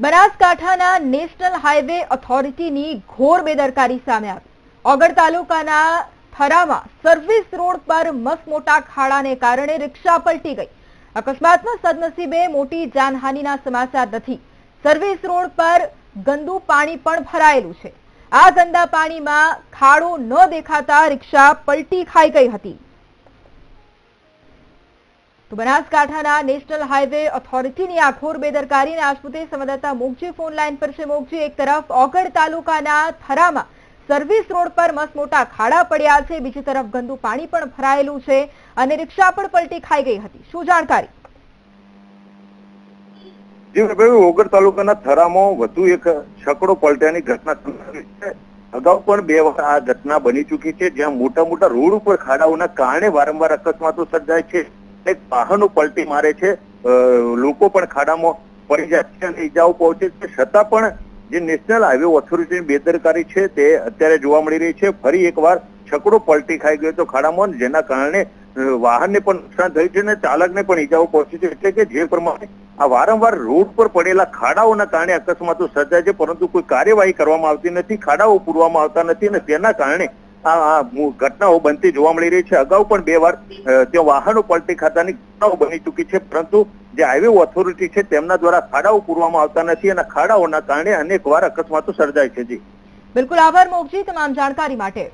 બનાસકાંઠાના national highway ઓથોરિટીની ઘોર બેદરકારી સામે આવી. ઓગળ તાલુકાના થરામાં સર્વિસ રોડ પર મસમોટા ખાડાને કારણે રિક્ષા પલટી ગઈ. અકસ્માતમાં સદનસીબે મોટી જાનહાનિના સમાચાર નથી. સર્વિસ રોડ પર ગંદુ પાણી પણ ભરાયેલું છે. આ ગંદા પાણીમાં ખાડો ન દેખાતા રિક્ષા પલટી ખાઈ ગઈ હતી. તો બનાસકાંઠાના નેશનલ હાઈવે ઓથોરિટીની આ ઘોર બેદરકારીને આજપુતે સંવાદદાતા મોગજી ફોન લાઈન પર છે. મોગજી, એક તરફ ઓગળ તાલુકાના થરામાં સર્વિસ રોડ પર મસમોટા ખાડા પડ્યા છે. બીજી તરફ ગંદુ પાણી પણ ભરાયેલું છે અને રિક્ષા પણ પલટી ખાઈ ગઈ હતી. શું જાણકારી? ઓગળ તાલુકાના થરામાં વધુ એક છકડો પલટ્યાની ઘટના અગાઉ પણ બે વાર આ ઘટના બની ચૂકી છે. જ્યાં મોટા મોટા રોડ ઉપર ખાડાઓના કારણે વારંવાર અકસ્માતો સર્જાય છે. એક વાહનો પલટી મારે છે. લોકો પણ ખાડામાં પડી જાય છે અને ઈજાઓ પહોંચે છે. છતાં પણ જે નેશનલ હાઈવે ઓથોરિટીની બેદરકારી છે તે અત્યારે જોવા મળી રહી છે. ફરી એકવાર છકડો પલટી ખાઈ ગયો તો ખાડામાં જેના કારણે વાહનને પણ નુકસાન થયું છે અને ચાલકને પણ ઈજાઓ પહોંચી છે. એટલે કે જે પ્રમાણે આ વારંવાર રોડ પર પડેલા ખાડાઓના કારણે અકસ્માતો સર્જાય છે, પરંતુ કોઈ કાર્યવાહી કરવામાં આવતી નથી, ખાડાઓ પૂરવામાં આવતા નથી અને તેના કારણે આ ઘટનાઓ બનતી જોવા મળી રહી છે. અગાઉ પણ બે વાર ત્યાં વાહનો પલટી ખાતાની ઘટનાઓ બની ચૂકી છે, પરંતુ જે હાઈવે ઓથોરિટી છે તેમના દ્વારા ખાડાઓ પૂરવામાં આવતા નથી અને ખાડાઓના કારણે અનેક વાર અકસ્માતો સર્જાય છે જી. બિલકુલ આભાર મોગજી તમામ જાણકારી માટે.